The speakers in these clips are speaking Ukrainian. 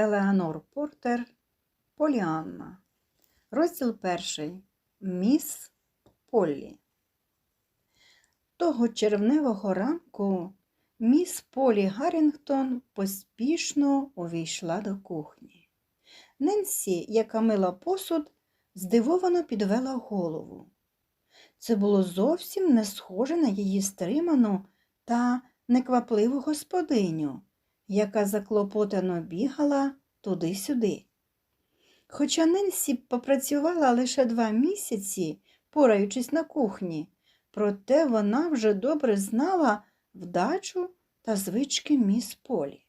Елеонор Портер Поліанна. Розділ перший. Міс Поллі. Того червневого ранку міс Полі Гаррінгтон поспішно увійшла до кухні. Ненсі, яка мила посуд, здивовано підвела голову. Це було зовсім не схоже на її стриману та неквапливу господиню, яка заклопотано бігала туди-сюди. Хоча Ненсі попрацювала лише два місяці, пораючись на кухні, проте вона вже добре знала вдачу та звички міс Полі.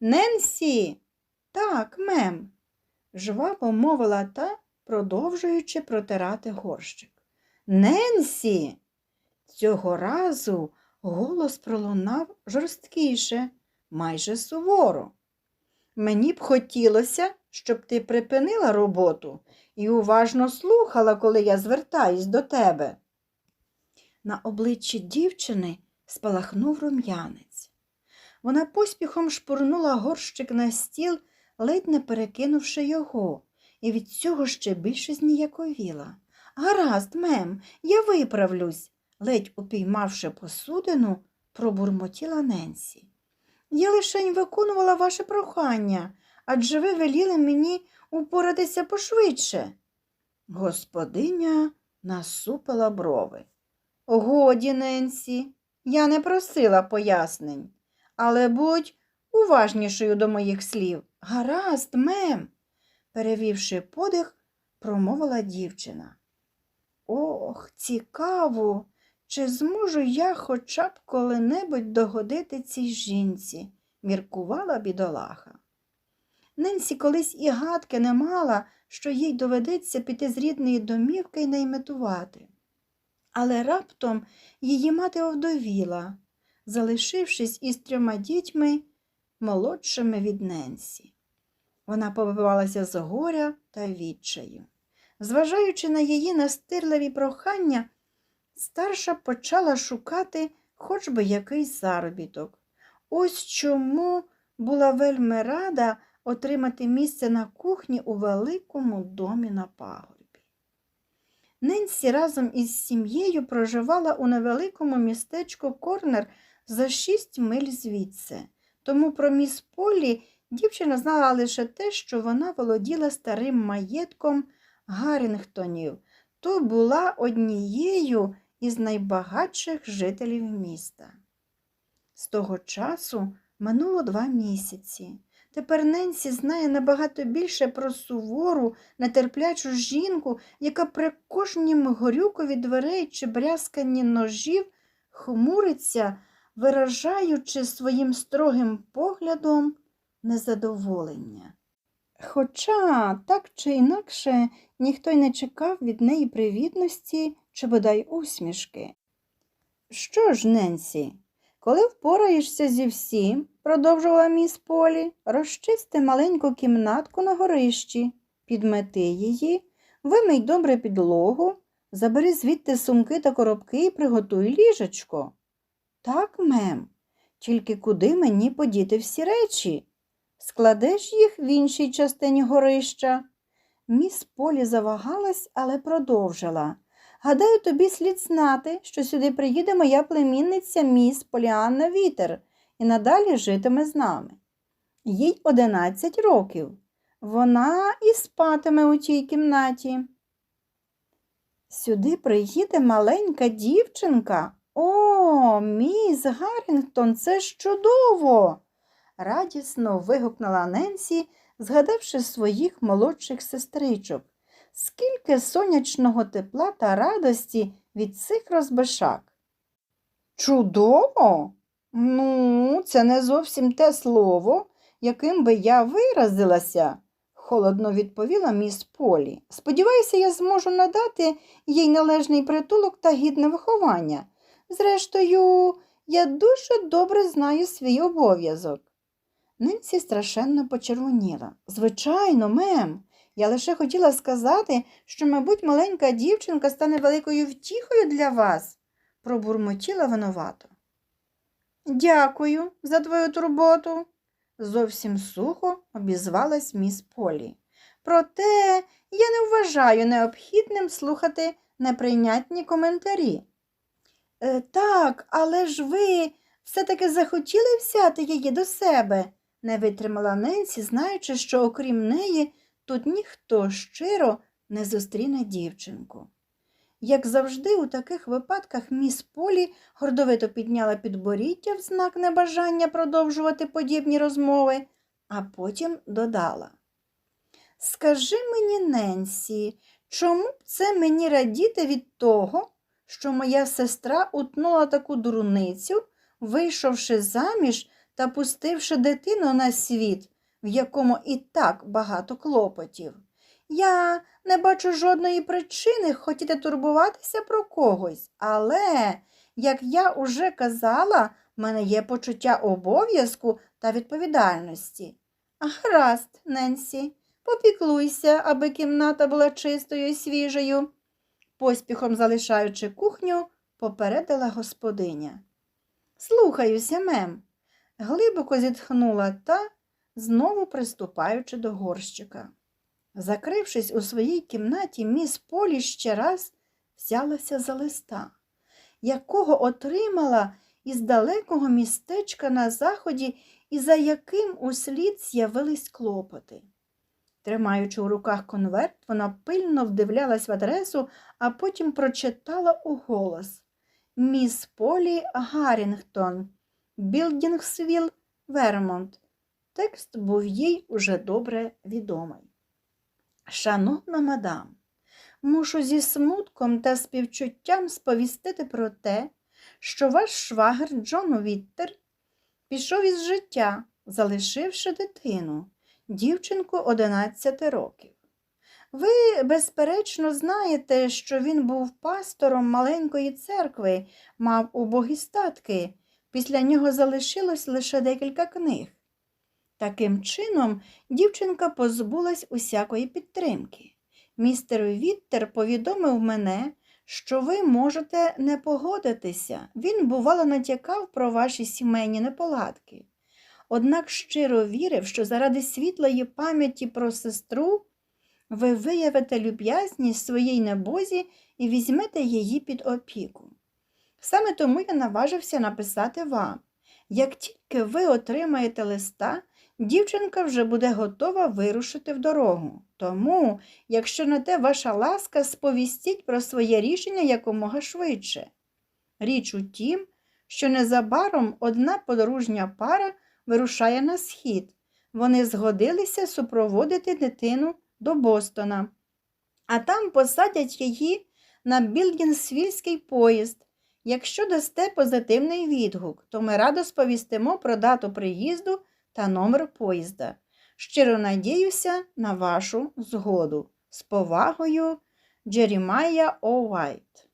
Ненсі, так, мем, жваво мовила та, продовжуючи протирати горщик. Ненсі. Цього разу голос пролунав жорсткіше, майже суворо. Мені б хотілося, щоб ти припинила роботу і уважно слухала, коли я звертаюсь до тебе. На обличчі дівчини спалахнув рум'янець. Вона поспіхом шпурнула горщик на стіл, ледь не перекинувши його, і від цього ще більше зніяковіла. Гаразд, мем, я виправлюсь, ледь упіймавши посудину, пробурмотіла Ненсі. Я лишень виконувала ваше прохання, адже ви веліли мені упоратися пошвидше. Господиня насупила брови. Годі, Ненсі, я не просила пояснень, але будь уважнішою до моїх слів. Гаразд, мем, перевівши подих, промовила дівчина. Ох, цікаво, чи зможу я хоча б коли-небудь догодити цій жінці, міркувала бідолаха. Ненсі колись і гадки не мала, що їй доведеться піти з рідної домівки й найметувати. Але раптом її мати овдовіла, залишившись із трьома дітьми, молодшими від Ненсі. Вона побивалася з горя та відчаю. Зважаючи на її настирливі прохання, старша почала шукати хоч би якийсь заробіток. Ось чому була вельми рада отримати місце на кухні у великому домі на пагорбі. Ненсі разом із сім'єю проживала у невеликому містечку Корнер за шість миль звідси, тому про міс Полі дівчина знала лише те, що вона володіла старим маєтком Гаррінгтонів, то була однією із найбагатших жителів міста. З того часу минуло два місяці. Тепер Ненсі знає набагато більше про сувору, нетерплячу жінку, яка при кожнім горюкові дверей чи брязканні ножів хмуриться, виражаючи своїм строгим поглядом незадоволення. Хоча так чи інакше ніхто й не чекав від неї привітності чи бодай усмішки. Що ж, Ненсі, коли впораєшся зі всім, продовжувала міс Полі, розчисти маленьку кімнатку на горищі, підмети її, вимий добре підлогу, забери звідти сумки та коробки і приготуй ліжечко. Так, мем, тільки куди мені подіти всі речі? Складеш їх в іншій частині горища. Міс Полі завагалась, але продовжила. Гадаю, тобі слід знати, що сюди приїде моя племінниця міс Поліанна Вітер і надалі житиме з нами. Їй одинадцять років. Вона і спатиме у тій кімнаті. Сюди приїде маленька дівчинка. О, міс Гаррінгтон, це ж чудово! Радісно вигукнула Ненсі, згадавши своїх молодших сестричок. Скільки сонячного тепла та радості від цих розбишак. Чудово? Ну, це не зовсім те слово, яким би я виразилася, холодно відповіла міс Полі. Сподіваюся, я зможу надати їй належний притулок та гідне виховання. Зрештою, я дуже добре знаю свій обов'язок. Ненсі страшенно почервоніла. Звичайно, мем. Я лише хотіла сказати, що, мабуть, маленька дівчинка стане великою втіхою для вас, пробурмотіла винувато. Дякую за твою турботу, зовсім сухо обізвалась міс Полі. Проте я не вважаю необхідним слухати неприйнятні коментарі. Е, так, але ж ви все-таки захотіли взяти її до себе, не витримала Ненсі, знаючи, що окрім неї тут ніхто щиро не зустріне дівчинку. Як завжди, у таких випадках міс Полі гордовито підняла підборіддя в знак небажання продовжувати подібні розмови, а потім додала. Скажи мені, Ненсі, чому б це мені радіти від того, що моя сестра утнула таку дурницю, вийшовши заміж та пустивши дитину на світ, в якому і так багато клопотів? Я не бачу жодної причини хотіти турбуватися про когось, але, як я уже казала, в мене є почуття обов'язку та відповідальності. Гаразд, Ненсі, попіклуйся, аби кімната була чистою і свіжою. Поспіхом залишаючи кухню, попередила господиня. Слухаюся, мем. Глибоко зітхнула та, знову приступаючи до горщика. Закрившись у своїй кімнаті, міс Полі ще раз взялася за листа, якого отримала із далекого містечка на заході і за яким услід з'явились клопоти. Тримаючи у руках конверт, вона пильно вдивлялась в адресу, а потім прочитала уголос Міс Полі Гаррінгтон, Білдінгсвіл, Вермонт. Текст був їй уже добре відомий. Шановна мадам, мушу зі смутком та співчуттям сповістити про те, що ваш швагер Джон Віттер пішов із життя, залишивши дитину, дівчинку 11 років. Ви, безперечно, знаєте, що він був пастором маленької церкви, мав убогі статки. Після нього залишилось лише декілька книг. Таким чином, дівчинка позбулась усякої підтримки. Містер Віттер повідомив мене, що ви можете не погодитися. Він, бувало, натякав про ваші сімейні неполадки. Однак щиро вірив, що заради світлої пам'яті про сестру ви виявите люб'язність своїй небозі і візьмете її під опіку. Саме тому я наважився написати вам. Як тільки ви отримаєте листа, дівчинка вже буде готова вирушити в дорогу. Тому, якщо на те ваша ласка, сповістіть про своє рішення якомога швидше. Річ у тім, що незабаром одна подружня пара вирушає на схід. Вони згодилися супроводити дитину до Бостона, а там посадять її на Білдінсвільський поїзд. Якщо дасте позитивний відгук, то ми радо сповістимо про дату приїзду та номер поїзда. Щиро надіюся на вашу згоду. З повагою, Джерімая О'Вайт.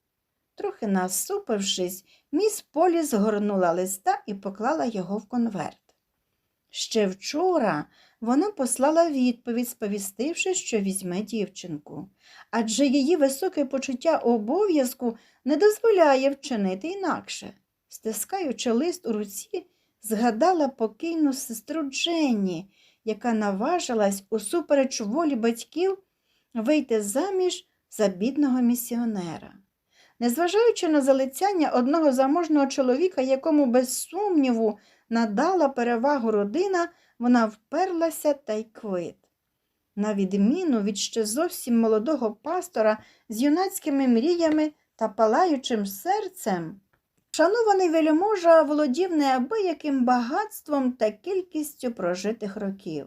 Трохи насупившись, міс Полі згорнула листа і поклала його в конверт. Ще вчора вона послала відповідь, сповістивши, що візьме дівчинку, адже її високе почуття обов'язку не дозволяє вчинити інакше. Стискаючи лист у руці, згадала покійну сестру Дженні, яка наважилась усупереч волі батьків вийти заміж за бідного місіонера. Незважаючи на залицяння одного заможного чоловіка, якому, без сумніву, надала перевагу родина, вона вперлася та й квит. На відміну від ще зовсім молодого пастора з юнацькими мріями та палаючим серцем, шанований вельможа володів неабияким багатством та кількістю прожитих років.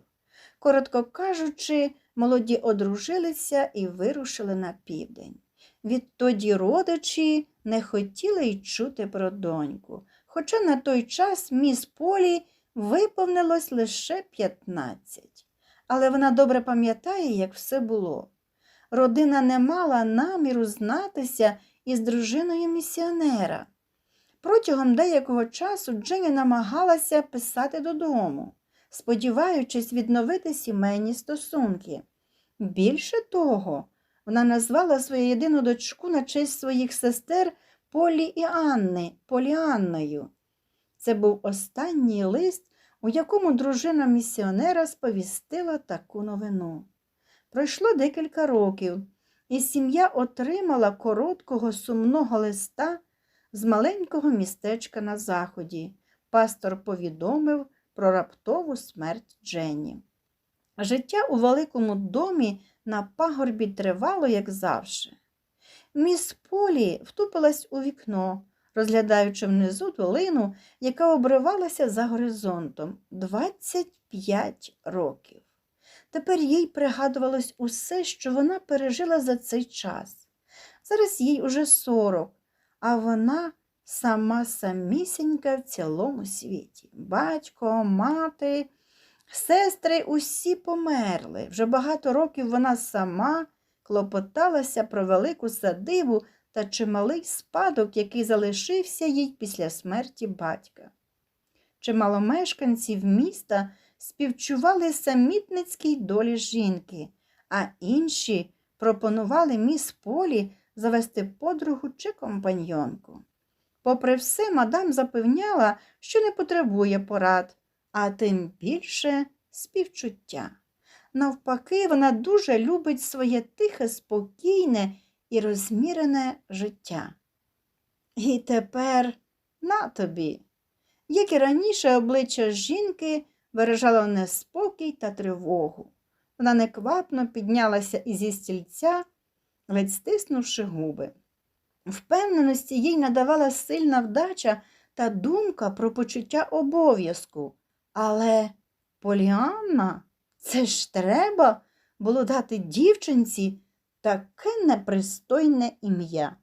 Коротко кажучи, молоді одружилися і вирушили на південь. Відтоді родичі не хотіли й чути про доньку, хоча на той час міс Полі виповнилось лише 15. Але вона добре пам'ятає, як все було. Родина не мала наміру знатися із дружиною місіонера. Протягом деякого часу Джені намагалася писати додому, сподіваючись відновити сімейні стосунки. Більше того, вона назвала свою єдину дочку на честь своїх сестер Полі і Анни Поліанною. Це був останній лист, у якому дружина місіонера сповістила таку новину. Пройшло декілька років, і сім'я отримала короткого сумного листа з маленького містечка на заході. Пастор повідомив про раптову смерть Дженні. Життя у великому домі на пагорбі тривало, як завжди. Міс Полі втупилась у вікно, розглядаючи внизу долину, яка обривалася за горизонтом 25 років. Тепер їй пригадувалось усе, що вона пережила за цей час. Зараз їй уже 40, а вона сама самісінька в цілому світі. Батько, мати, сестри усі померли. Вже багато років вона сама клопоталася про велику садибу та чималий спадок, який залишився їй після смерті батька. Чимало мешканців міста співчували самітницькій долі жінки, а інші пропонували міс Полі завести подругу чи компаньйонку. Попри все, мадам запевняла, що не потребує порад, а тим більше співчуття. Навпаки, вона дуже любить своє тихе, спокійне і розмірене життя. І тепер на тобі. Як і раніше, обличчя жінки виражало неспокій та тривогу. Вона неквапно піднялася ізі стільця, ледь стиснувши губи. Впевненості їй надавала сильна вдача та думка про почуття обов'язку. Але Поліанна, це ж треба було дати дівчинці таке непристойне ім'я.